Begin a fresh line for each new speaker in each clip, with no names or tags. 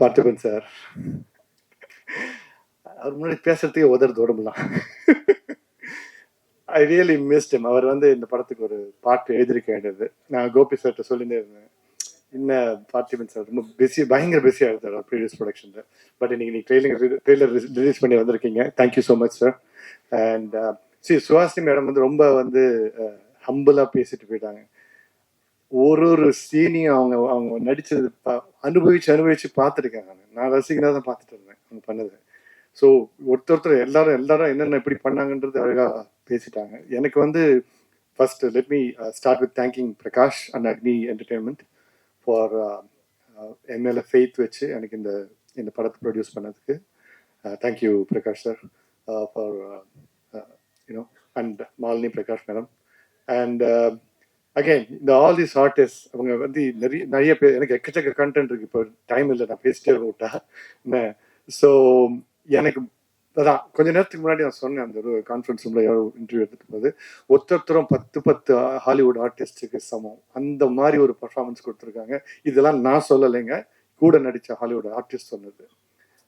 Parthiban sir. அவர் முன்னாடி பேசுறதுக்கே உதறது உடம்புலாம் I really மிஸ்டம் அவர் வந்து இந்த படத்துக்கு ஒரு பாட்டு எழுதியிருக்க வேண்டியது. நான் கோபி சார்கிட்ட சொல்லிட்டே இருந்தேன். என்ன பார்த்திபன் சார் ரொம்ப பிஸி பயங்கர பிஸியாக இருந்தார் ப்ரீவியஸ் ப்ரொடக்ஷனில் பட் இன்னைக்கு நீ ட்ரெயிலர் ட்ரெய்லர் ரிலீஸ் பண்ணி வந்திருக்கீங்க. Thank you so much sir and C Suhasini madam வந்து ரொம்ப வந்து uh, ஹம்பிளாக பேசிட்டு போயிட்டாங்க. ஒரு ஒரு சீனையும் அவங்க அவங்க நடிச்சது பா- அனுபவிச்சு அனுபவிச்சு பார்த்துருக்கேன் நான். நான் ரசிகனாக தான் பார்த்துட்டு இருந்தேன் அவங்க பண்ணது. ஸோ ஒருத்தர் ஒருத்தர் எல்லாரும் எல்லாரும் என்னென்ன எப்படி பண்ணாங்கன்றது அழகாக பேசிட்டாங்க. எனக்கு வந்து first let me start with thanking Prakash and Agni entertainment for MLA faith வச்சு எனக்கு இந்த இந்த படத்தை ப்ரொடியூஸ் பண்ணதுக்கு. Thank you Prakash sir for you know and Malini Prakash madam and again இந்த ஆல் திஸ் ஆர்டிஸ்ட் அவங்க வந்து நிறைய நிறைய பேர் எனக்கு எக்கச்சக்க கண்டென்ட் இருக்கு. இப்போ டைம் இல்லை நான் பேசிட்டே விட்டா. ஸோ எனக்கு அதான் கொஞ்ச நேரத்துக்கு முன்னாடி நான் சொன்னேன் அந்த ஒரு கான்ஃபரன்ஸ் ரூம்ல யாரோ இன்டர்வியூ எடுத்துட்டு போது ஒருத்தரும் பத்து பத்து ஹாலிவுட் ஆர்டிஸ்டுக்கு சமம். அந்த மாதிரி ஒரு பர்ஃபார்மன்ஸ் கொடுத்துருக்காங்க. இதெல்லாம் நான் சொல்லலைங்க. கூட நடித்த ஹாலிவுட் ஆர்டிஸ்ட் சொன்னது.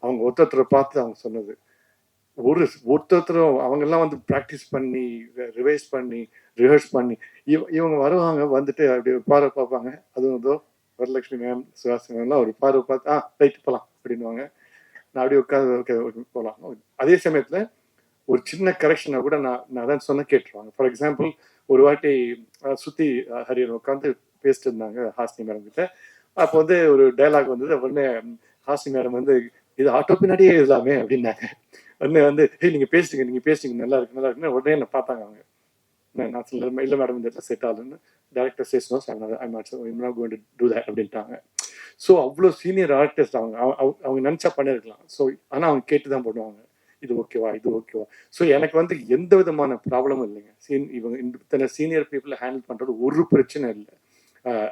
அவங்க ஒருத்தரை பார்த்து அவங்க சொன்னது. ஒரு ஒருத்தரும் அவங்க எல்லாம் வந்து ப்ராக்டிஸ் பண்ணி ரிவைஸ் பண்ணி ரிஹர்ஸ் பண்ணி இவ இவங்க வருவாங்க வந்துட்டு அப்படி ஒரு பார்வை பார்ப்பாங்க. அதுவும் இதோ வரலட்சுமி மேம் சுஹாசி மேம்லாம் ஒரு பார்வை பார்த்து ஆ ரைட்டு போகலாம் அப்படின்வாங்க நான் அப்படியே உட்காந்து ஓகே போகலாம் அதே சமயத்தில் ஒரு சின்ன கரெக்ஷனை கூட நான் நான் தான் சொன்ன கேட்டுருவாங்க. ஃபார் எக்ஸாம்பிள் ஒரு வாட்டி சுற்றி ஹரியர் உட்காந்து பேசிட்டு இருந்தாங்க ஹாசினி மேடம் கிட்ட. அப்போ வந்து ஒரு டயலாக் வந்தது. உடனே ஹாசினி மேடம் வந்து இது ஆட்டோ பின்னாடியே எழுதலாமே அப்படின்னாங்க. உடனே வந்து ஹே நீங்க பேசுங்க நீங்க பேசுங்க நல்லா இருக்கு நல்லா இருக்குன்னு உடனே என்ன பார்த்தாங்க அவங்க. நான் நான் சொல்ல இல்லை மேடம் இந்த செட் ஆகலன்னு டேரக்டர் சேஸ் டூ தட் அப்படின்ட்டாங்க. ஸோ அவ்வளோ சீனியர் ஆர்டிஸ்ட் அவங்க அவங்க- அவங்க- அவங்க நினச்சா பண்ணியிருக்கலாம் ஸோ ஆனால் அவங்க கேட்டு தான் பண்ணுவாங்க இது ஓகேவா இது ஓகேவா ஸோ எனக்கு வந்து எந்த விதமான ப்ராப்ளமும் இல்லைங்க. சீன் இவங்க இத்தனை சீனியர் பீப்புளை ஹேண்டில் பண்ணுறது ஒரு பிரச்சனை இல்லை.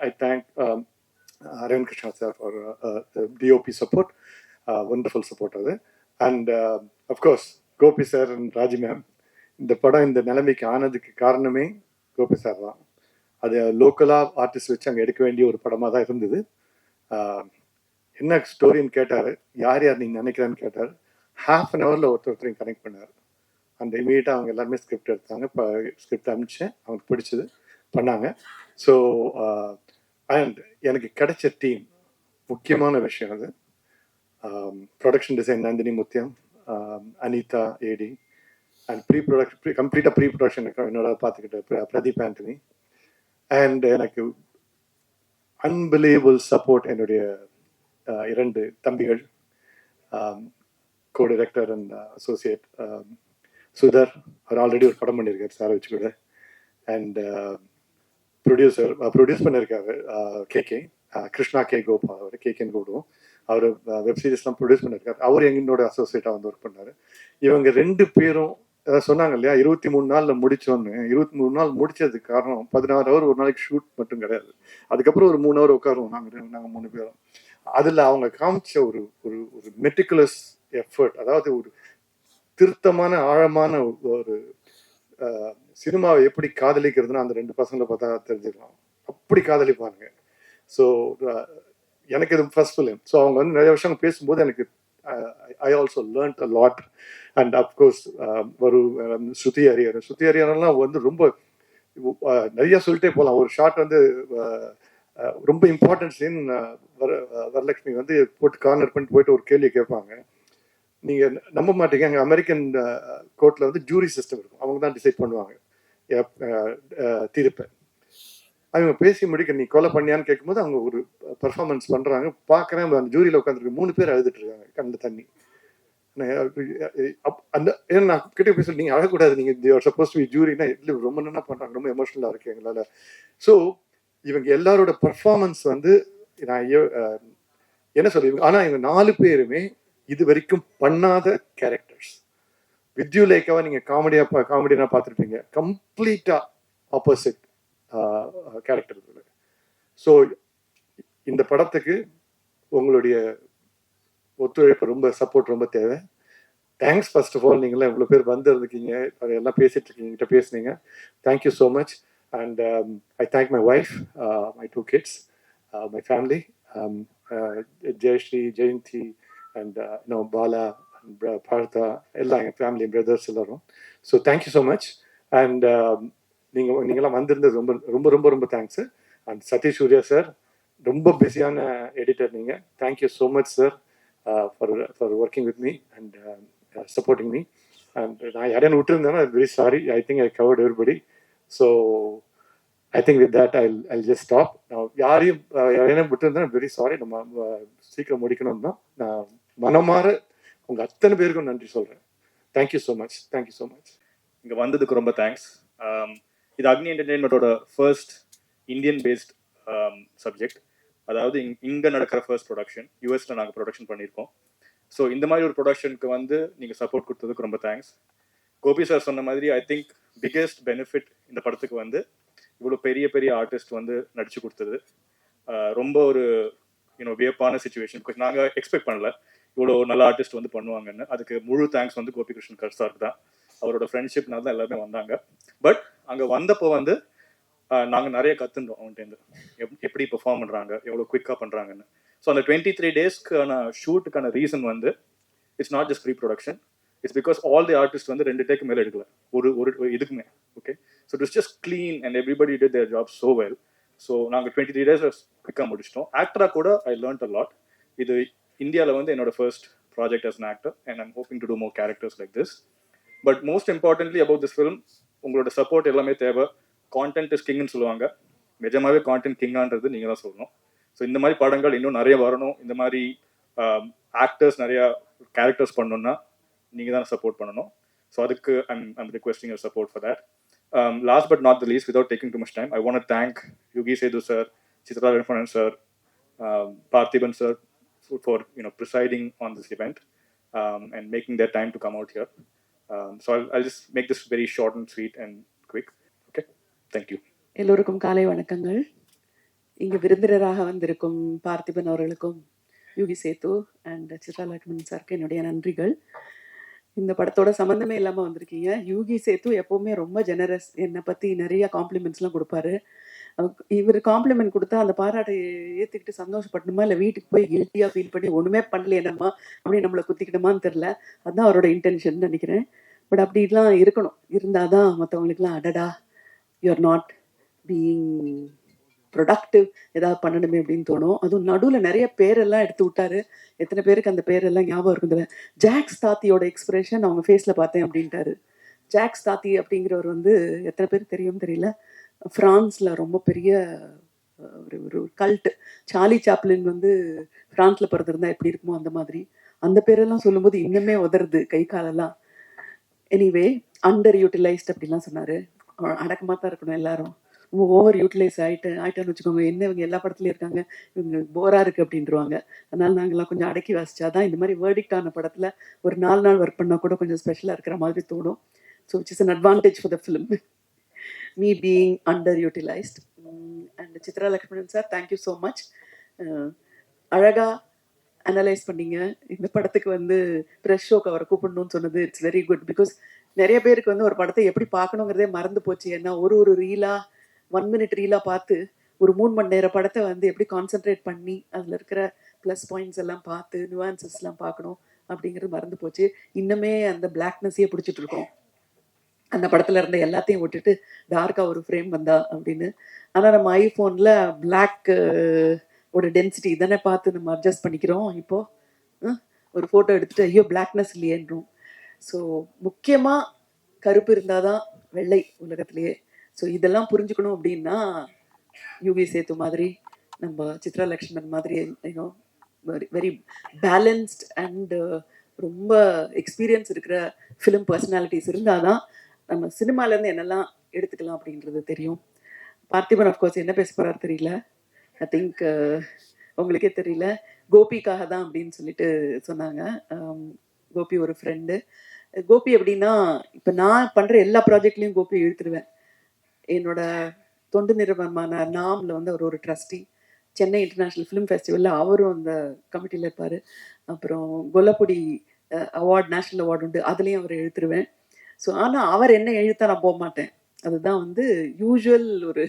I thank Aravind Krishna sir for DOP support wonderful support அது. And of course Gopi sir and Raji ma'am இந்த படம் இந்த நிலைமைக்கு ஆனதுக்கு காரணமே கோபி சார் தான். அது லோக்கலாக ஆர்டிஸ்ட் வச்சு அங்கே எடுக்க வேண்டிய ஒரு படமாக தான் இருந்தது. என்ன ஸ்டோரின்னு கேட்டார். யார் யார் நீங்கள் நினைக்கிறான்னு கேட்டார். ஹாஃப் அன் ஹவரில் ஒருத்தர் ஒருத்தரையும் கனெக்ட் பண்ணார். அந்த இமீடியட்டாக அவங்க எல்லாருமே ஸ்கிரிப்ட் எடுத்தாங்க. இப்போ ஸ்கிரிப்ட் அனுப்பிச்சேன். அவங்களுக்கு பிடிச்சது பண்ணாங்க. ஸோ அண்ட் எனக்கு கிடைச்ச டீம் முக்கியமான விஷயம் அது. Production design Nandini Muthiyam Anitha AD and pre production கம்ப்ளீட்டாக ப்ரீ ப்ரொடக்ஷன் என்னோட பார்த்துக்கிட்ட பிரதீப் ஆண்டனி அண்ட் எனக்கு அன்பிலீவபிள் சப்போர்ட் என்னுடைய uh, இரண்டு தம்பிகள் co director and associate Sudhar our already ஒரு படம் பண்ணியிருக்கார் சார் வச்சு கூட. அண்ட் ப்ரொடியூசர் ப்ரொடியூஸ் பண்ணியிருக்காரு K K Krishna K Gopa அவர் கே கேன்னு கூடுவோம் அவர் வெப் சீரிஸ்லாம் ப்ரொடியூஸ் பண்ணியிருக்காரு அவர் எங்களோட அசோசியேட்டாக வந்து ஒர்க் பண்ணார். இவங்க ரெண்டு பேரும் சொன்னாங்க இல்லையா இருபத்தி மூணு நாளில் முடிச்சோன்னு. இருபத்தி மூணு நாள் முடிச்சதுக்கு காரணம் பதினாறு ஹவர் ஒரு நாளைக்கு ஷூட் மட்டும் கிடையாது. அதுக்கப்புறம் ஒரு மூணு ஹவர் உட்காருவோம் நாங்கள் நாங்கள் மூணு பேரும். அதில் அவங்க காமிச்ச ஒரு ஒரு ஒரு மெட்டிகுலஸ் எஃபர்ட் அதாவது ஒரு திருத்தமான ஆழமான ஒரு சினிமாவை எப்படி காதலிக்கிறதுன்னு அந்த ரெண்டு பசங்களை பார்த்தா தெரிஞ்சுக்கலாம். அப்படி காதலிப்பாங்க ஸோ எனக்கு இது ஃபர்ஸ்ட் ஃபிலிம் ஸோ அவங்க வந்து நிறைய விஷயம் பேசும்போது எனக்கு I also learnt a lot and of course ஒரு சுத்தி ஸ்ருதி ஹரியர் ஸ்ருதி ஹரியர்லாம் வந்து ரொம்ப uh, நிறைய சொல்லிட்டே போகலாம். ஒரு ஷார்ட் வந்து uh, uh, ரொம்ப இம்பார்ட்டன்ட் சீன் வர வரலட்சுமி வந்து போட்டு கார்னர் பண்ணிட்டு போயிட்டு ஒரு கேள்வி கேட்பாங்க. நீங்கள் நம்ப மாட்டீங்க. அங்கே அமெரிக்கன் கோர்ட்டில் வந்து ஜூரி சிஸ்டம் இருக்கும். அவங்க தான் டிசைட் பண்ணுவாங்க. தீர்ப்பை. அவங்க பேசி முடிக்க நீ கொலை பண்ணியான்னு கேட்கும்போது அவங்க ஒரு பெர்ஃபார்மன்ஸ் பண்றாங்க. பார்க்கறேன் அந்த ஜூரியில் உட்காந்துருக்கு மூணு பேர் அழுதுட்டு இருக்காங்க கண்ட தண்ணி. அப்- அந்த ஏன்னா நான் கிட்ட பேச நீங்கள் நீங்க அழக்கூடாது நீங்க சப்போஸ் டு ஜூரினா இல்லை ரொம்ப என்ன பண்றாங்க ரொம்ப எமோஷனலா இருக்கு எங்களால. ஸோ இவங்க எல்லாரோட பர்ஃபார்மன்ஸ் வந்து நான் என்ன சொல்றது ஆனா இவங்க நாலு பேருமே இது வரைக்கும் பண்ணாத கேரக்டர்ஸ் வித்யூ நீங்கள் நீங்க காமெடியா காமெடியா பார்த்துருப்பீங்க. கம்ப்ளீட்டா ஆப்போசிட் கேரக்டர் ஸோ இந்த படத்துக்கு உங்களுடைய ஒத்துழைப்பு ரொம்ப சப்போர்ட் ரொம்ப தேவை. தேங்க்ஸ் ஃபர்ஸ்ட் ஆஃப் ஆல் நீங்களாம் இவ்வளோ பேர் வந்திருக்கீங்க. அது எல்லாம் பேசிட்டு இருக்கீங்க கிட்ட பேசுனீங்க. Thank you so much and I thank my wife my two kids my family Jayashree Jayanthi and no Bala பார்த்தா எல்லாம் எங்கள் ஃபேமிலி பிரதர்ஸ் எல்லாரும். So thank you so much and நீங்கள் நீங்களாம் வந்திருந்தது ரொம்ப ரொம்ப ரொம்ப ரொம்ப thanks and Sathish Surya sir ரொம்ப பிஸியான எடிட்டர் நீங்கள் thank you so much sir for for working with me and supporting me and நான் யாரையான விட்டுருந்தேன்னா very sorry I think I covered everybody so I think with that I I just stop நான் யாரையும் uh, யாரையான யாரையும் விட்டுருந்தேன் very sorry நம்ம uh, சீக்கிரம் முடிக்கணும் தான் நான் மனமாற உங்க அத்தனை பேருக்கும் நன்றி சொல்றேன். Thank you so much thank you so much
இங்க வந்ததுக்கு ரொம்ப தேங்க்ஸ் இது அக்னி என்டர்டெயின்மெண்ட்டோட ஃபர்ஸ்ட் இந்தியன் பேஸ்ட் சப்ஜெக்ட் அதாவது இங் இங்கே நடக்கிற ஃபர்ஸ்ட் ப்ரொடக்ஷன் யூஎஸ்ல நாங்கள் ப்ரொடக்ஷன் பண்ணியிருக்கோம். ஸோ இந்த மாதிரி ஒரு ப்ரொடக்ஷனுக்கு வந்து நீங்கள் சப்போர்ட் கொடுத்ததுக்கு ரொம்ப தேங்க்ஸ் கோபி சார் சொன்ன மாதிரி ஐ திங்க் பிக்கெஸ்ட் பெனிஃபிட் இந்த படத்துக்கு வந்து இவ்வளோ பெரிய பெரிய ஆர்டிஸ்ட் வந்து நடிச்சு கொடுத்தது. ரொம்ப ஒரு யூனோ வியப்பான சுச்சுவேஷன் பிகாஸ் நாங்கள் எக்ஸ்பெக்ட் பண்ணல. இவ்வளோ நல்ல ஆர்டிஸ்ட் வந்து பண்ணுவாங்கன்னு. அதுக்கு முழு தேங்க்ஸ் வந்து கோபி கிருஷ்ணன் கர் சாருக்கு தான். அவரோட ஃப்ரெண்ட்ஷிப்னால தான் எல்லாருமே வந்தாங்க. பட் அங்கே வந்தப்போ வந்து நாங்கள் நிறைய கற்றுண்டோம் அவன்கிட்டேருந்து எப் எப்படி பெர்ஃபார்ம் பண்ணுறாங்க எவ்வளோ குயிக்காக பண்ணுறாங்கன்னு ஸோ அந்த டுவெண்ட்டி த்ரீ டேஸ்க்கான ஷூட்டுக்கான ரீசன் வந்து it's not just pre production it's because all the artist வந்து ரெண்டு டேக்கு மேலே எடுக்கல. ஒரு ஒரு இதுக்குமே okay so it's just clean and everybody did their job so well so நாங்கள் டுவெண்ட்டி த்ரீ டேஸ் குயிக்காக முடிச்சிட்டோம். ஆக்டராக கூட ஐ லேர்ன்ட் அ லாட் இது இந்தியாவில் வந்து என்னோட first project as an actor and I'm hoping to do more characters like this but most importantly about this film உங்களோட சப்போர்ட் எல்லாமே தேவை. கான்டென்ட் இஸ் கிங்னு சொல்லுவாங்க. நிஜமாவே கான்டென்ட் கிங்கான்றது நீங்கள் தான் சொல்லணும். ஸோ இந்த மாதிரி படங்கள் இன்னும் நிறைய வரணும். இந்த மாதிரி ஆக்டர்ஸ் நிறைய கேரக்டர்ஸ் பண்ணணும்னா நீங்கள் தான் சப்போர்ட் பண்ணணும். ஸோ அதுக்கு I'm I'm requesting your support for that last but not the least without taking too much time I want thank Yugi Sethu sir Chitra Venkatan sir Parthiban sir for you know presiding on this event um, and making their time to come out here. Um, so I'll, I'll just make this very short and sweet and quick. Okay, thank you.
எல்லோருக்கும் காலை வணக்கங்கள். இங்க விருந்தினராக வந்திருக்கும் பார்த்திபன் அவர்களுக்கும் யூகி சேத்து and Chitra Lakshman சாருக்கு என்னுடைய நன்றிகள். இந்த படத்தோட சம்மந்தமே இல்லாமல் வந்திருக்கீங்க. யூகி சேத்து எப்போவுமே ரொம்ப ஜெனரஸ் என்னை பற்றி நிறைய காம்ப்ளிமெண்ட்ஸ்லாம் கொடுப்பாரு. இவர் காம்ப்ளிமெண்ட் கொடுத்தா அந்த பாராட்டை ஏற்றுக்கிட்டு சந்தோஷப்படணுமா? இல்லை வீட்டுக்கு போய் கில்ட்டியாக ஃபீல் பண்ணி ஒன்றுமே பண்ணல என்னம்மா அப்படி நம்மளை குத்திக்கிட்டோமான்னு தெரில அதுதான் அவரோட இன்டென்ஷன் நினைக்கிறேன். பட் அப்படிலாம் இருக்கணும். இருந்தால் தான் மற்றவங்களுக்குலாம் அடடா யூஆர் நாட் பீயிங் ப்ரொடக்டிவ் ஏதாவது பண்ணணுமே அப்படின்னு தோணும். அதுவும் நடுவில் நிறைய பேரெல்லாம் எடுத்து விட்டாரு. எத்தனை பேருக்கு அந்த பேரெல்லாம் ஞாபகம் இருக்குதுல ஜாக்ஸ் தாத்தியோட எக்ஸ்பிரஷன் அவங்க ஃபேஸில் பார்த்தேன் அப்படின்ட்டாரு. ஜாக்ஸ் தாத்தி அப்படிங்கிறவர் வந்து எத்தனை பேருக்கு தெரியும் தெரியல. ஃப்ரான்ஸில் ரொம்ப பெரிய ஒரு ஒரு கல்ட்டு சார்லி சாப்ளின் வந்து ஃப்ரான்ஸில் பிறந்திருந்தா எப்படி இருக்குமோ அந்த மாதிரி. அந்த பேரெல்லாம் சொல்லும்போது இன்னுமே உதறது கை காலெல்லாம். எனிவே அண்டர் யூட்டிலைஸ்ட் அப்படிலாம் சொன்னார். அடக்கமாக தான் இருக்கணும் எல்லாரும். ரொம்ப ஓவர் யூட்டிலைஸ் ஆகிட்டு ஆகிட்டோன்னு வச்சுக்கோங்க. என்ன இவங்க எல்லா படத்துலையும் இருக்காங்க? இவங்க போராக இருக்குது அப்படின்றவாங்க அதனால நாங்கள்லாம் கொஞ்சம் அடக்கி வாசிச்சாதான் இந்த மாதிரி வேர்டிக்ட் ஆன படத்தில் ஒரு நாலு நாள் ஒர்க் பண்ணால் கூட கொஞ்சம் ஸ்பெஷலாக இருக்கிற மாதிரி தோணும். So which is an advantage for the film me being underutilised and Chitra Lakshmanan sir thank you so much அழகாக அனலைஸ் பண்ணீங்க. இந்த படத்துக்கு வந்து ப்ரெஷ் ஷோக்கு அவரை கூப்பிடணும்னு சொன்னது இட்ஸ் வெரி குட் பிகாஸ் நிறைய பேருக்கு வந்து ஒரு படத்தை எப்படி பார்க்கணுங்கிறதே மறந்து போச்சு. ஏன்னா ஒரு ஒரு ரீலாக ஒன் மினிட் ரீலாக பார்த்து ஒரு மூணு மணி நேர படத்தை வந்து எப்படி கான்சென்ட்ரேட் பண்ணி அதில் இருக்கிற ப்ளஸ் பாயிண்ட்ஸ் எல்லாம் பார்த்து நியூஆன்சஸ்லாம் பார்க்கணும் அப்படிங்கிறது மறந்து போச்சு. இன்னுமே அந்த பிளாக்னஸையே பிடிச்சிட்டு இருக்கோம். அந்த படத்துல இருந்த எல்லாத்தையும் விட்டுட்டு டார்க்கா ஒரு ஃப்ரேம் வந்தா அப்படின்னு. ஆனா நம்ம ஐபோன்ல பிளாக் ஓட டென்சிட்டி தானே பார்த்து நம்ம அட்ஜஸ்ட் பண்ணிக்கிறோம். இப்போ ஒரு போட்டோ எடுத்துட்டு ஐயோ பிளாக்னஸ் இல்லையன்றோம். ஸோ முக்கியமா கருப்பு இருந்தாதான் வெள்ளை உலகத்திலேயே. ஸோ இதெல்லாம் புரிஞ்சுக்கணும் அப்படின்னா யூவி சேத்து மாதிரி நம்ம சித்ரா லக்ஷ்மணன் மாதிரி you know very very balanced and ரொம்ப எக்ஸ்பீரியன்ஸ் இருக்கிற ஃபிலிம் பர்சனாலிட்டிஸ் இருந்தால் தான் நம்ம சினிமாலேருந்து என்னெல்லாம் எடுத்துக்கலாம் அப்படின்றது தெரியும். பார்த்திபன் அஃப்கோர்ஸ் என்ன பேச போறாரு தெரியல. ஐ திங்க் uh, உங்களுக்கே தெரியல. கோபிக்காக தான் அப்படின்னு சொல்லிட்டு சொன்னாங்க. Um, கோபி ஒரு ஃப்ரெண்டு கோபி எப்படின்னா இப்போ நான் பண்ணுற எல்லா ப்ராஜெக்ட்லேயும் கோபி இழுத்துருவேன். என்னோட தொண்டு நிறுவனமான நாமில் வந்து அவர் ஒரு ட்ரஸ்டி சென்னை இன்டர்நேஷ்னல் ஃபிலிம் ஃபெஸ்டிவலில் அவரும் அந்த கமிட்டியில் இருப்பார். அப்புறம் கொல்லப்பொடி அவார்ட் நேஷ்னல் அவார்டு உண்டு. அதுலேயும் அவர் எழுத்துருவேன் ஸோ ஆனால் அவர் என்ன எழுத்தா நான் போக மாட்டேன். அதுதான் வந்து யூஸ்வல் ஒரு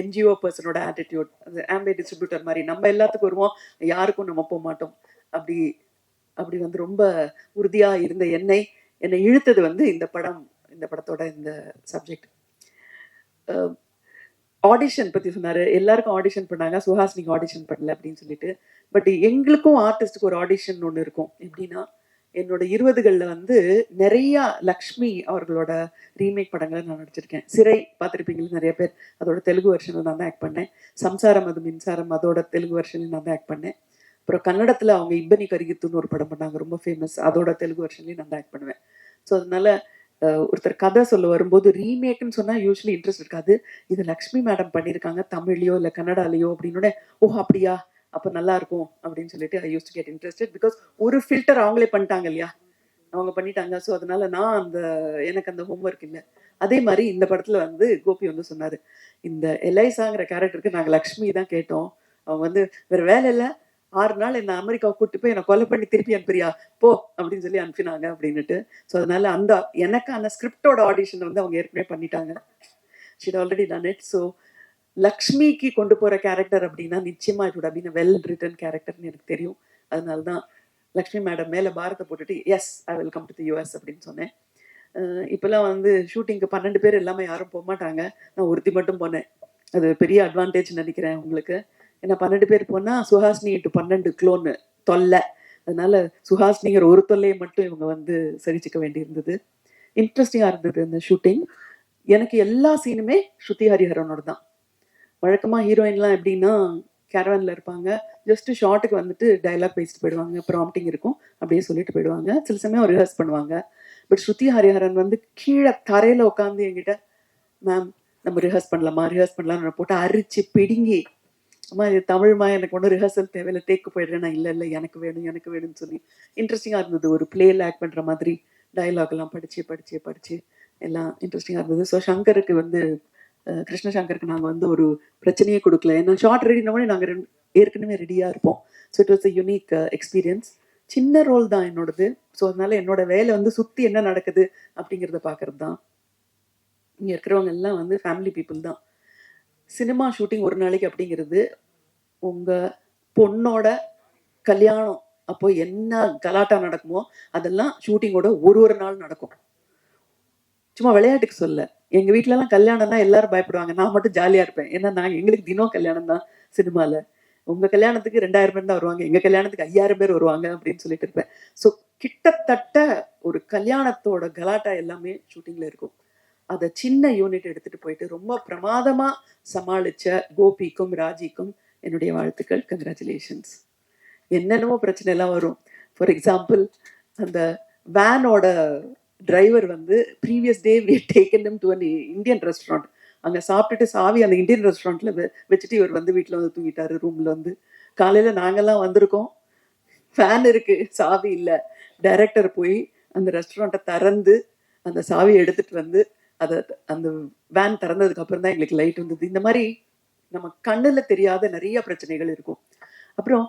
என்ஜிஓ பர்சனோட ஆட்டிடியூட் அது ஆம்பே டிஸ்ட்ரிபியூட்டர் மாதிரி. நம்ம எல்லாத்துக்கும் வருவோம். யாருக்கும் நம்ம போக மாட்டோம். அப்படி அப்படி வந்து ரொம்ப உறுதியா இருந்த என்னை என்னை இழுத்தது வந்து இந்த படம் இந்த படத்தோட இந்த சப்ஜெக்ட் ஆடிஷன் பத்தி சொன்னாரு. எல்லாருக்கும் ஆடிஷன் பண்ணாங்க. சுஹாஸ் நீங்கள் ஆடிஷன் பண்ணல அப்படின்னு சொல்லிட்டு. பட் எங்களுக்கும் ஆர்டிஸ்டுக்கு ஒரு ஆடிஷன் ஒன்று இருக்கும். எப்படின்னா என்னோட இருபதுகளில் வந்து நிறைய லக்ஷ்மி அவர்களோட ரீமேக் படங்களை நான் நடிச்சிருக்கேன். சிறை பார்த்துருப்பீங்களா நிறைய பேர்? அதோட தெலுங்கு வெர்ஷனில் நான் தான் ஆக்ட் பண்ணேன். சம்சாரம் அது மின்சாரம் அதோட தெலுங்கு வெர்ஷனில் நான் தான் ஆக்ட் பண்ணேன். அப்புறம் கன்னடத்தில் அவங்க இப்பனி கரிகித்துன்னு ஒரு படம் பண்ணாங்க ரொம்ப ஃபேமஸ் அதோட தெலுங்கு வெர்ஷன்லையும் நான் தான் ஆக்ட் பண்ணுவேன். ஸோ அதனால ஒருத்தர் கதை சொல்ல வரும்போது ரீமேக்னு சொன்னால் யூஸ்வலி இன்ட்ரெஸ்ட் இருக்காது. இது லக்ஷ்மி மேடம் பண்ணியிருக்காங்க தமிழ்லையோ இல்லை கன்னடாலேயோ அப்படின்னு ஓ அப்படியா? அப்போ நல்லா இருக்கும் அப்படின்னு சொல்லிட்டு I use to get interested because ஒரு ஃபில்டர் அவங்களே பண்ணிட்டாங்க இல்லையா? அவங்க பண்ணிட்டாங்க. ஸோ அதனால நான் அந்த எனக்கு அந்த ஹோம்ஒர்க் இல்லை. அதே மாதிரி இந்த படத்துல வந்து கோபி வந்து சொன்னாரு இந்த எலைசாங்கிற கேரக்டருக்கு நாங்கள் லக்ஷ்மி தான் கேட்டோம். அவங்க வந்து வேற வேலை இல்லை. ஆறு நாள் என்ன அமெரிக்காவை கூட்டு போய் என்னை கொலை பண்ணி திருப்பி அனுப்புறியா? போ அப்படின்னு சொல்லி அனுப்பினாங்க அப்படின்னுட்டு. ஸோ அதனால அந்த எனக்கான ஸ்கிரிப்டோட ஆடிஷன் வந்து அவங்க ஏற்கனவே பண்ணிட்டாங்க. She'd already done it so லக்ஷ்மிக்கு கொண்டு போகிற கேரக்டர் அப்படின்னா நிச்சயமாக இட் அப்படின்னு have வெல் ரிட்டன் கேரக்டர்னு எனக்கு தெரியும். அதனால தான் லக்ஷ்மி மேடம் மேலே பாரத்தை போட்டுட்டு yes I welcome to the US அப்படின்னு சொன்னேன். இப்போல்லாம் வந்து ஷூட்டிங்க்கு பன்னெண்டு பேர் எல்லாமே யாரும் போக மாட்டாங்க. நான் ஒருத்தி மட்டும் போனேன். அது பெரிய அட்வான்டேஜ் நினைக்கிறேன் உங்களுக்கு. ஏன்னா பன்னெண்டு பேர் போனால் சுஹாசினி டு பன்னெண்டு க்ளோனு தொல்லை. அதனால சுஹாசினிங்கிற ஒரு தொல்லையை மட்டும் இவங்க வந்து சரிச்சுக்க வேண்டியிருந்தது. இன்ட்ரெஸ்டிங்காக இருந்தது இந்த ஷூட்டிங் எனக்கு எல்லா சீனுமே ஸ்ருதி ஹரிஹரனோட தான். வழக்கமாக ஹீரோயின்லாம் எப்படின்னா கேரவனில் இருப்பாங்க. ஜஸ்ட் ஷார்ட்டுக்கு வந்துட்டு டைலாக் பேசிட்டு போயிடுவாங்க. ப்ராம்ப்டிங் இருக்கும். அப்படியே சொல்லிட்டு போயிடுவாங்க. சில சமயம் ரிஹர்ஸ் பண்ணுவாங்க. பட் ஸ்ருதி ஹரிஹரன் வந்து கீழே தரையில் உட்காந்து என்கிட்ட மேம் நம்ம ரிஹர்ஸ் பண்ணலாமா? ரிஹர்ஸ் பண்ணலாம்னு போட்டு அரிச்சு பிடுங்கி அம்மா இது தமிழ்மா எனக்கு ஒன்றும் ரிஹர்சல் தேவையில்ல. தேக்கு போயிடுறேன். நான் இல்லை இல்லை எனக்கு வேணும் எனக்கு வேணும்னு சொல்லி. இன்ட்ரெஸ்டிங்காக இருந்தது. ஒரு பிளேயில் ஆக்ட் பண்ணுற மாதிரி dialogue எல்லாம் படித்து படித்து படித்து எல்லாம் இன்ட்ரெஸ்டிங்காக இருந்தது. ஸோ சங்கருக்கு வந்து கிருஷ்ணசங்கருக்கு நாங்கள் வந்து ஒரு பிரச்சனையே கொடுக்கல. ஏன்னா ஷார்ட் ரெடினோடனே நாங்கள் ஏற்கனவே ரெடியாக இருப்போம். So it was a unique experience சின்ன ரோல் தான் என்னோடது. ஸோ அதனால என்னோட வேலை வந்து சுற்றி என்ன நடக்குது அப்படிங்கிறத பார்க்கறது தான் இங்கே இருக்கிறவங்க எல்லாம் வந்து ஃபேமிலி பீப்புள் தான். சினிமா ஷூட்டிங் ஒரு நாளைக்கு அப்படிங்கிறது உங்கள் பொண்ணோட கல்யாணம். அப்போ என்ன கலாட்டா நடக்குமோ அதெல்லாம் ஷூட்டிங்கோட ஒரு ஒரு நாள் நடக்கும். சும்மா விளையாட்டுக்கு சொல்ல. எங்க வீட்ல கல்யாணம்னா எல்லாரும் பயப்படுவாங்க. நான் மட்டும் ஜாலியா இருப்பேன். ஏன்னா நாங்க எங்களுக்கு தினம் கல்யாணம் தான் சினிமால உங்க கல்யாணத்துக்கு ரெண்டாயிரம் பேர் தான் வருவாங்க. எங்க கல்யாணத்துக்கு ஐயாயிரம் பேர் வருவாங்க அப்படின்னு சொல்லிட்டு இருப்பேன். ஸோ கிட்டத்தட்ட ஒரு கல்யாணத்தோட கலாட்டா எல்லாமே ஷூட்டிங்ல இருக்கும். அதை சின்ன யூனிட் எடுத்துட்டு போயிட்டு ரொம்ப பிரமாதமா சமாளிச்ச கோபிக்கும் ராஜிக்கும் என்னுடைய வாழ்த்துக்கள். கங்க்ராச்சுலேஷன்ஸ் என்னென்னமோ பிரச்சனை எல்லாம் வரும். ஃபார் எக்ஸாம்பிள் அந்த வேனோட டிரைவர் வந்து previous day we taken to an Indian restaurant அங்கே சாப்பிட்டுட்டு சாவி அந்த இந்தியன் ரெஸ்டாரண்ட்ல வச்சுட்டு இவர் வந்து வீட்டில் வந்து தூங்கிட்டாரு ரூம்ல வந்து. காலையில நாங்கெல்லாம் வந்திருக்கோம். ஃபேன் இருக்கு சாவி இல்லை. டைரக்டர் போய் அந்த ரெஸ்டாரண்ட்டை திறந்து அந்த சாவியை எடுத்துட்டு வந்து அதை அந்த வேன் திறந்ததுக்கப்புறம் தான் எங்களுக்கு லைட் வந்தது. இந்த மாதிரி நம்ம கண்ணுல தெரியாத நிறைய பிரச்சனைகள் இருக்கும். அப்புறம்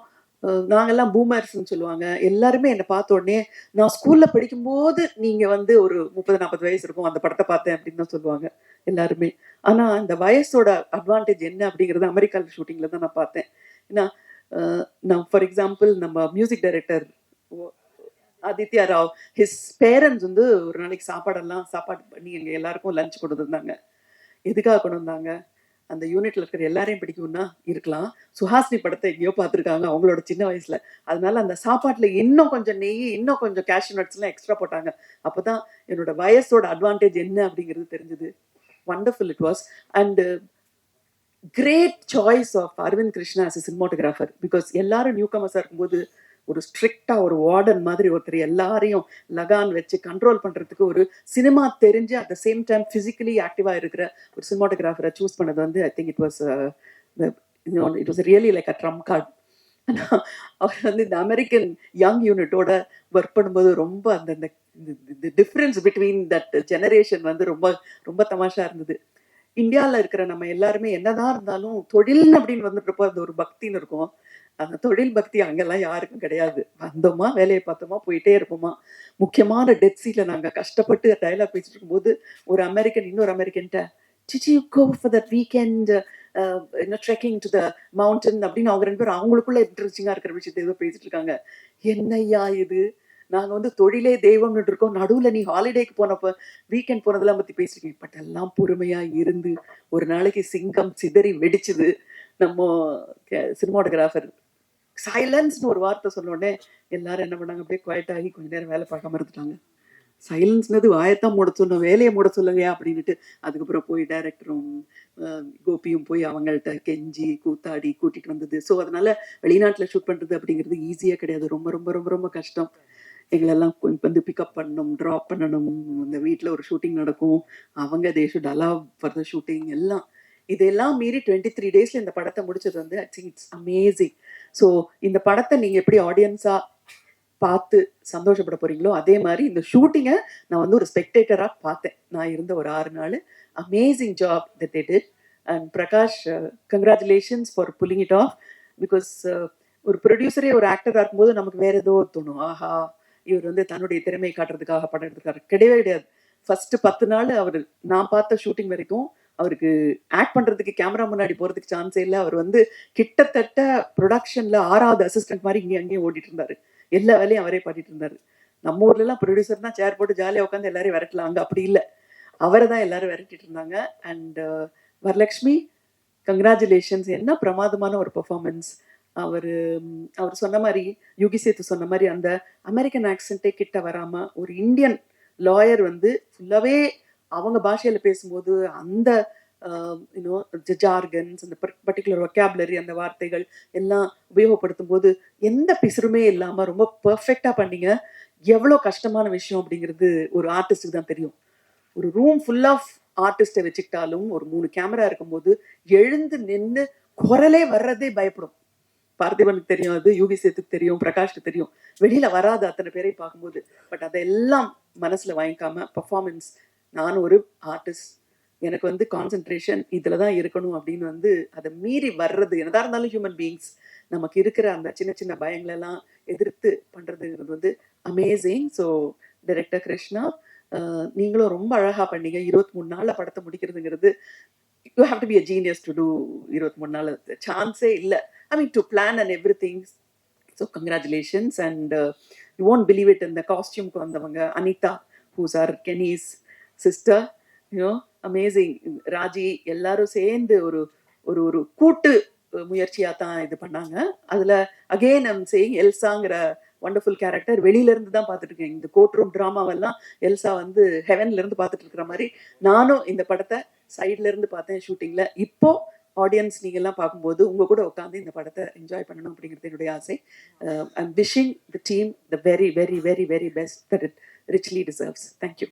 நாங்கெல்லாம் பூமர்ஸ்ன்னு சொல்லுவாங்க. எல்லாருமே என்னை பார்த்த உடனே நான் ஸ்கூல்ல படிக்கும்போது நீங்க வந்து ஒரு முப்பது நாற்பது வயசு இருக்கும் அந்த படத்தை பார்த்தேன் அப்படின்னு தான் சொல்லுவாங்க எல்லாருமே. ஆனா அந்த வயசோட அட்வான்டேஜ் என்ன அப்படிங்கறது அமெரிக்காவில் ஷூட்டிங்ல தான் நான் பார்த்தேன். ஏன்னா நான் ஃபார் எக்ஸாம்பிள் நம்ம music director Aditya Rao his parents வந்து ஒரு நாளைக்கு சாப்பாடெல்லாம் சாப்பாடு பண்ணி எங்க எல்லாருக்கும் லஞ்ச் கொண்டு வந்தாங்க எதுக்காக கொண்டு வந்தாங்க? அந்த யூனிட்ல இருக்கிற எல்லாரையும் பிடிக்கும்னா இருக்கலாம். சுஹாசினி படத்தை எங்கேயோ பார்த்துருக்காங்க அவங்களோட சின்ன வயசுல. அதனால அந்த சாப்பாட்டுல இன்னும் கொஞ்சம் நெய் இன்னும் கொஞ்சம் கேஷ்யூ நட்ஸ் எல்லாம் எக்ஸ்ட்ரா போட்டாங்க. அப்போதான் என்னோட வயசோட அட்வான்டேஜ் என்ன அப்படிங்கிறது தெரிஞ்சது. Wonderful it was and great choice of Aravind Krishna as a because எல்லாரும் நியூ கமர்ஸாக இருக்கும்போது ஒரு ஸ்ட்ரிக்டா ஒரு வார்டன் மாதிரி ஒருத்தர் எல்லாரையும் லகான் வச்சு கண்ட்ரோல் பண்றதுக்கு ஒரு சினிமா தெரிஞ்சு at the same time physically ஆக்டிவா இருக்கிற ஒரு சினிமாட்டோகிராஃபரை சூஸ் பண்ணது வந்து I think it was it was really like a trump card அவர் வந்து இந்த அமெரிக்கன் யங் யூனிட்டோட ஒர்க் பண்ணும்போது ரொம்ப அந்த இந்த டிஃப்ரென்ஸ் பிட்வீன் தட் ஜெனரேஷன் வந்து ரொம்ப ரொம்ப தமாஷா இருந்தது. இந்தியாவில் இருக்கிற நம்ம எல்லாருமே என்னதான் இருந்தாலும் தொழில் அப்படின்னு வந்துட்டு அது ஒரு பக்தின்னு இருக்கும். அந்த தொழில் பக்தி அங்கெல்லாம் யாருக்கும் கிடையாது. வந்தோமா வேலையை பார்த்தோமா போயிட்டே இருப்போமா. முக்கியமான டெத் நாங்கள் கஷ்டப்பட்டு டைலாக் பேசிட்டு இருக்கும்போது ஒரு அமெரிக்கன் இன்னொரு அமெரிக்கன்ட்ட சிச்சி you go for that weekend என்ன ட்ரெக்கிங் டு த மவுண்டன் அப்படின்னு அவங்க ரெண்டு பேரும் அவங்களுக்குள்ள இன்ட்ரெஸ்டிங்காக இருக்கிற விஷயத்தை ஏதோ பேசிட்டு இருக்காங்க. என்னய்யா இது? நாங்க வந்து தொழிலே தெய்வம்னு இருக்கோம் நடுவுல நீ ஹாலிடேக்கு போனப்ப வீக்கெண்ட் போனதெல்லாம் பத்தி பேசிருக்கீங்க. பட் எல்லாம் பொறுமையா இருந்து ஒரு நாளைக்கு சிங்கம் சிதறி வெடிச்சுது. நம்ம சினிமாட்டோகிராஃபர் சைலன்ஸ்னு ஒரு வார்த்தை சொன்ன உடனே எல்லாரும் என்ன பண்ணாங்க? அப்படியே குவைட் ஆகி கொஞ்ச நேரம் வேலை பார்க்காம இருந்துட்டாங்க. சைலன்ஸ்னது வாயத்தான் மூட சொன்னோம் வேலையை மூட சொல்லுங்கயா அப்படின்னுட்டு அதுக்கப்புறம் போய் டைரக்டரும் கோபியும் போய் அவங்கள்ட்ட கெஞ்சி கூத்தாடி கூட்டிட்டு வந்தது. ஸோ அதனால வெளிநாட்டில் ஷூட் பண்றது அப்படிங்கிறது ஈஸியாக கிடையாது. ரொம்ப ரொம்ப ரொம்ப ரொம்ப கஷ்டம். எங்களெல்லாம் கொண்டு வந்து பிக்கப் பண்ணணும் ட்ராப் பண்ணணும். இந்த வீட்டில் ஒரு ஷூட்டிங் நடக்கும். அவங்க they shoot allow for the shooting எல்லாம். இதெல்லாம் மீறி டுவெண்ட்டி த்ரீ டேஸில் இந்த படத்தை முடிச்சது வந்து I think it's amazing so இந்த படத்தை நீங்கள் எப்படி ஆடியன்ஸாக பார்த்து சந்தோஷப்பட போகிறீங்களோ அதே மாதிரி இந்த ஷூட்டிங்கை நான் வந்து ஒரு ஸ்பெக்டேட்டராக பார்த்தேன். நான் இருந்த ஒரு ஆறு நாள். Amazing job that they it and Prakash congratulations for pulling it off because ஒரு ப்ரொடியூசரே ஒரு ஆக்டராக இருக்கும்போது நமக்கு வேறு ஏதோ தோணும். ஆஹா இவர் வந்து தன்னுடைய திறமையை காட்டுறதுக்காக படம் எடுத்துக்காரு கிடையவே கிடையாது. ஃபர்ஸ்ட் பத்து நாள் அவர் நான் பார்த்த ஷூட்டிங் வரைக்கும் அவருக்கு ஆக்ட் பண்றதுக்கு கேமரா முன்னாடி போறதுக்கு சான்ஸே இல்லை. அவர் வந்து கிட்டத்தட்ட ப்ரொடக்ஷன்ல ஆறாவது அசிஸ்டன்ட் மாதிரி இங்கே அங்கேயும் ஓடிட்டு இருந்தாரு. எல்லா வேலையும் அவரே பண்ணிட்டு இருந்தாரு. நம்ம ஊர்ல எல்லாம் ப்ரொடியூசர் தான் சேர் போட்டு ஜாலியாக உட்காந்து எல்லாரையும் விரட்டலாம். அங்கே அப்படி இல்லை. அவரை தான் எல்லாரும் விரட்டிட்டு இருந்தாங்க. அண்ட் uh, வரலட்சுமி கங்க்ராச்சுலேஷன்ஸ் என்ன பிரமாதமான ஒரு பெர்ஃபார்மன்ஸ் அவர் அவர் சொன்ன மாதிரி யுகி சேத்து சொன்ன மாதிரி அந்த அமெரிக்கன் ஆக்சென்ட்டே கிட்ட வராம ஒரு இந்தியன் லாயர் வந்து ஃபுல்லாகவே அவங்க பாஷையில பேசும்போது அந்த யூனோ ஜார்கன்ஸ் அந்த பர்டிகுலர் ஒக்காபுலரி அந்த வார்த்தைகள் எல்லாம் உபயோகப்படுத்தும் போது எந்த பிசுருமே இல்லாமல் ரொம்ப பர்ஃபெக்டாக பண்ணீங்க. எவ்வளோ கஷ்டமான விஷயம் அப்படிங்கிறது ஒரு ஆர்டிஸ்ட்டுக்கு தான் தெரியும். ஒரு ரூம் ஃபுல் ஆஃப் ஆர்டிஸ்டை வச்சுக்கிட்டாலும் ஒரு மூணு கேமரா இருக்கும்போது எழுந்து நின்று குரலே வர்றதே பயப்படும். பார்த்திபனுக்கு தெரியும் அது யூவி சேத்துக்கு தெரியும் பிரகாஷ்க்கு தெரியும். வெளியில வராது அத்தனை பேரை பார்க்கும்போது. பட் அதெல்லாம் மனசுல வாங்கிக்காம பர்ஃபார்மன்ஸ் நான் ஒரு ஆர்டிஸ்ட் எனக்கு வந்து கான்சென்ட்ரேஷன் இதில் தான் இருக்கணும் அப்படின்னு வந்து அதை மீறி வர்றது என்னதா இருந்தாலும் ஹியூமன் பீயிங்ஸ் நமக்கு இருக்கிற அந்த சின்ன சின்ன பயங்களெல்லாம் எதிர்த்து பண்றதுங்கிறது வந்து அமேசிங் ஸோ டைரக்டர் கிருஷ்ணா நீங்களும் ரொம்ப அழகா பண்ணீங்க. இருபத்தி மூணு நாள்ல படத்தை முடிக்கிறதுங்கிறது you have to be a genius to do இருபத்தி மூணு நாள் சான்ஸே இல்லை. I mean, to to plan and every congratulations. So uh, and won't believe believe it இந்த costume. Anita, Anitha our Kenny's Kenny's sister know, amazing Raji எல்லாரும் சேர்ந்து ஒரு ஒரு ஒரு கூட்டு முயற்சியா தான் இது பண்ணாங்க அதில் அகெயின் ஐம் சேயிங் எல்சாங்கிற வண்டர்ஃபுல் கேரக்டர் வெளியில இருந்து தான் பார்த்துட்டு இருக்கேன் இந்த கோர்ட் ரூம் ட்ராமாவெல்லாம் எல்சா வந்து ஹெவன்லேருந்து பார்த்துட்டு இருக்கிற மாதிரி நானும் இந்த படத்தை சைட்லேருந்து பார்த்தேன் ஷூட்டிங்கில் இப்போது ஆடியன்ஸ் நீங்கள்லாம் பார்க்கும்போது உங்க கூட உட்காந்து இந்த படத்தை என்ஜாய் பண்ணணும் அப்படிங்கிறது என்னுடைய ஆசை. I'm wishing the team the very very very very best that it richly deserves thank you